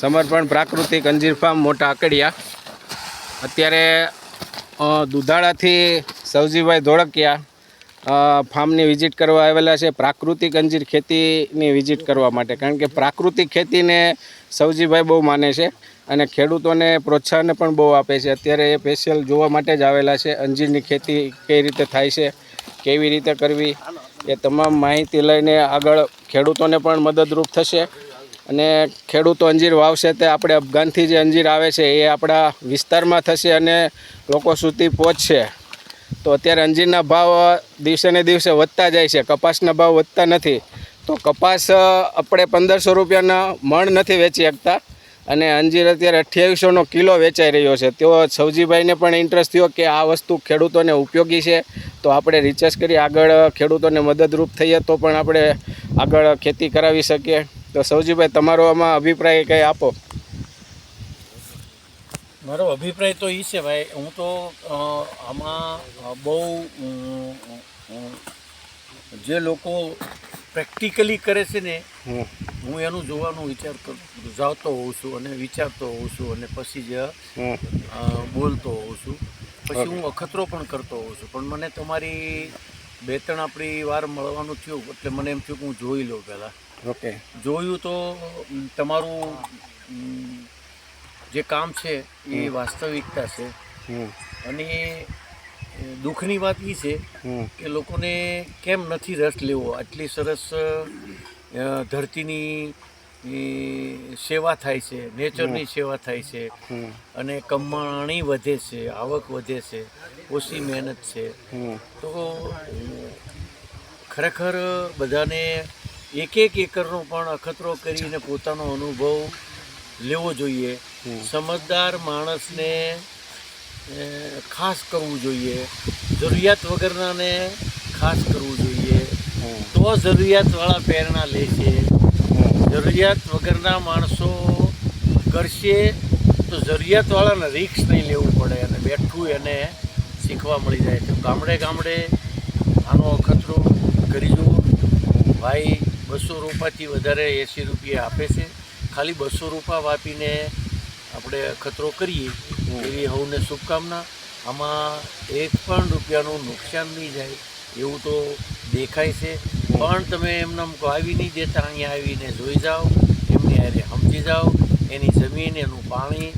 સમર્પણ પ્રાકૃતિક અંજીર ફાર્મ મોટા આકડિયા અત્યારે દુધાળાથી સવજીભાઈ ધોળકિયા ફાર્મની વિઝિટ કરવા આવેલા છે. પ્રાકૃતિક અંજીર ખેતીની વિઝિટ કરવા માટે. કારણ કે પ્રાકૃતિક ખેતીને સવજીભાઈ બહુ માને છે અને ખેડૂતોને પ્રોત્સાહન પણ બહુ આપે છે. અત્યારે એ સ્પેશિયલ જોવા માટે જ આવેલા છે. અંજીરની ખેતી કઈ રીતે થાય છે, કેવી રીતે કરવી, એ તમામ માહિતી લઈને આગળ ખેડૂતોને પણ મદદરૂપ થશે. અને ખેડૂતો અંજીર વાવશે તે આપણે અફઘાનથી જે અંજીર આવે છે એ આપણા વિસ્તારમાં થશે અને લોકો સુધી પહોંચશે. તો અત્યારે અંજીરના ભાવ દિવસે ને દિવસે વધતા જાય છે, કપાસના ભાવ વધતા નથી. તો કપાસ આપણે પંદરસો રૂપિયાના મણ નથી વેચી શકતા અને અંજીર અત્યારે અઠ્યાવીસોનો કિલો વેચાઈ રહ્યો છે. તેઓ સવજીભાઈને પણ ઇન્ટરેસ્ટ થયો કે આ વસ્તુ ખેડૂતોને ઉપયોગી છે. તો આપણે રિસર્ચ કરી આગળ ખેડૂતોને મદદરૂપ થઈએ તો પણ આપણે આગળ ખેતી કરાવી શકીએ. તો સૌજીભાઈ તમારો આમાં અભિપ્રાય કંઈ આપો. મારો અભિપ્રાય તો એ છે ભાઈ હું તો આમાં બહુ જે લોકો પ્રેક્ટિકલી કરે છે ને હું એનું જોવાનું વિચાર જાવતો હોઉં છું અને વિચારતો હોઉં છું અને પછી જ બોલતો હોઉં છું. પછી હું અખતરો પણ કરતો હોઉં છું. પણ મને તમારી બે ત્રણ આપણી વાર મળવાનું થયું એટલે મને એમ થયું કે હું જોઈ લઉં પહેલાં. ઓકે. જોયું તો તમારું જે કામ છે એ વાસ્તવિકતા છે. અને દુઃખની વાત એ છે કે લોકોને કેમ નથી રસ લેવો? આટલી સરસ ધરતીની એ, સેવા થાય છે નેચરની સેવા થાય છે. અને કમાણી વધે છે આવક વધે છે ઓછી મહેનત છે. તો ખરેખર બધાને એક એક એકરનો પણ અખતરો કરીને પોતાનો અનુભવ લેવો જોઈએ. સમજદાર માણસને ખાસ કરવું જોઈએ. જરૂરિયાત વગરનાને ખાસ કરવું જોઈએ. તો જરૂરિયાતવાળા પ્રેરણા લે છે. જરૂરિયાત વગરના માણસો કરશે તો જરૂરિયાતવાળાને રિક્સ નહીં લેવું પડે અને બેઠું એને શીખવા મળી જાય. તો ગામડે ગામડે આનો અખતરો કરી જુઓ ભાઈ બસો રૂપિયાથી વધારે એંસી રૂપિયા આપે છે. ખાલી બસો રૂપિયા વાપીને આપણે અખતરો કરીએ એવી હવને શુભકામના. આમાં એક પણ રૂપિયાનું નુકસાન નહીં જાય. એવું તો દેખાય છે. પણ તમે એમને આવી નહીં દેતા અહીંયા આવીને જોઈ જાઓ. એમની હારે સમજી જાઓ. એની જમીન એનું પાણી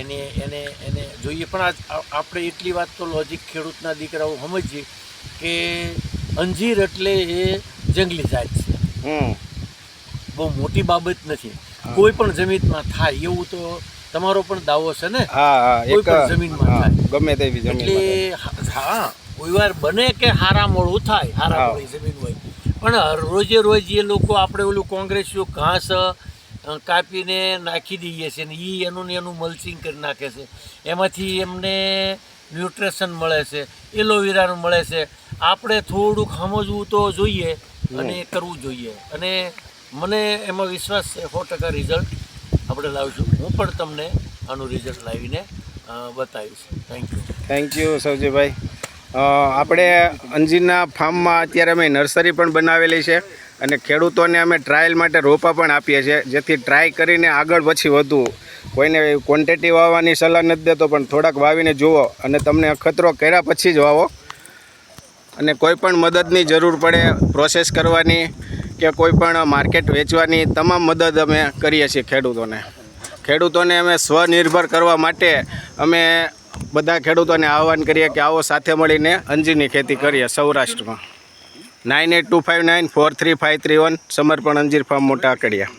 એને એને એને જોઈએ. પણ આજ આપણે એટલી વાત તો લોજિક ખેડૂતના દીકરાઓ સમજીએ કે અંજીર એટલે એ જંગલી જાત છે. બહુ મોટી બાબત નથી. કોઈ પણ જમીનમાં થાય એવું તો તમારો પણ દાવો છે ને? કોઈ પણ જમીનમાં થાય. ગમે તેવી જમીન એટલે હા. કોઈ વાર બને કે હારા મોડું થાય હારા. મોડી જમીન હોય. પણ રોજે રોજ એ લોકો આપણે ઓલું કોંગ્રેસીઓ ઘાસ કાપીને નાખી દઈએ છીએ ને એ એનું ને એનું મલ્ચિંગ કરી નાખે છે. એમાંથી એમને ન્યુટ્રેશન મળે છે એલોવેરાનું મળે છે. આપણે થોડુંક સમજવું તો જોઈએ અને કરવું જોઈએ. અને મને એમાં વિશ્વાસ છે સો ટકા રિઝલ્ટ આપણે લાવીશું. હું પણ તમને આનું રિઝલ્ટ લાવીને બતાવીશ. Thank you thank you Savjibhai અ, આપણે અંજીરના ફાર્મમાં અત્યારે અમે નર્સરી પણ બનાવેલી છે અને ખેડૂતોને અમે ટ્રાયલ માટે રોપા પણ આપીએ છીએ, જેથી ટ્રાય કરીને આગળ પછી વધવું કોઈને ક્વોન્ટિટી વાવવાની સલાહ નથી દેતો, પણ થોડાક વાવીને જુઓ અને તમને અખતરો કર્યા પછી જ વાવો. અને કોઈ પણ મદદની જરૂર પડે પ્રોસેસ કરવાની કે કોઈ પણ માર્કેટ વેચવાની, તમામ મદદ અમે કરીએ છીએ ખેડૂતોને. ખેડૂતોને અમે સ્વનિર્ભર કરવા માટે અમે બધા ખેડૂતોને આહવાન કરીએ કે આવો સાથે મળીને અંજીરની ખેતી કરીએ સૌરાષ્ટ્રમાં. Nine eight two five nine four three five three one Samarpan Anjeer farm મોટા આકડિયા